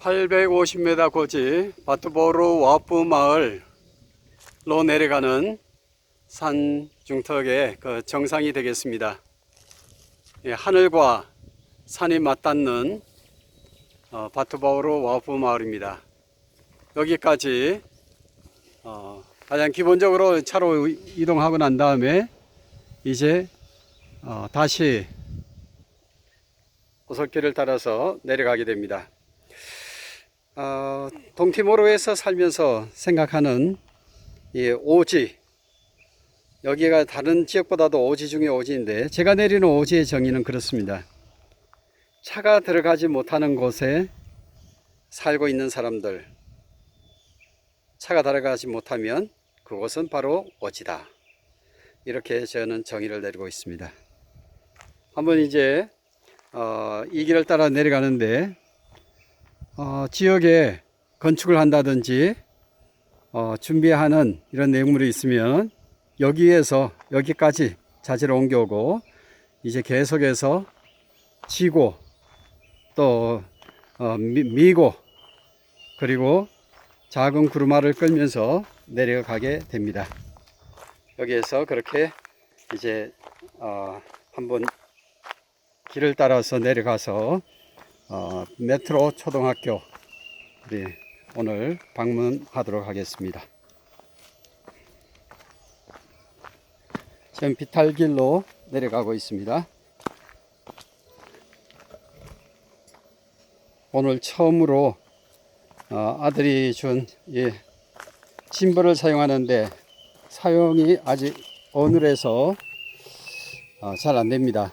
850m 고지 바트보르 와프 마을로 내려가는 산 중턱의 그 정상이 되겠습니다. 예, 하늘과 산이 맞닿는 어, 바트보르 와프 마을입니다. 여기까지 어, 가장 기본적으로 차로 이동하고 난 다음에 이제 어, 다시 오솔길을 따라서 내려가게 됩니다. 어, 동티모로에서 살면서 생각하는 이 오지 여기가 다른 지역보다도 오지 중에 오지인데 제가 내리는 오지의 정의는 그렇습니다. 차가 들어가지 못하는 곳에 살고 있는 사람들 차가 들어가지 못하면 그곳은 바로 오지다. 이렇게 저는 정의를 내리고 있습니다. 한번 이제 어, 이 길을 따라 내려가는데 어, 지역에 건축을 한다든지 어, 준비하는 이런 내용물이 있으면 여기에서 여기까지 자재를 옮겨오고 이제 계속해서 지고 또 어, 미, 미고 그리고 작은 구루마를 끌면서 내려가게 됩니다. 여기에서 그렇게 이제 어, 한번 길을 따라서 내려가서 어, 메트로 초등학교 우리 오늘 방문하도록 하겠습니다. 지금 비탈길로 내려가고 있습니다. 오늘 처음으로 어, 아들이 준이 짐벌을 사용하는데 사용이 아직 어눌해서 어, 잘 안됩니다.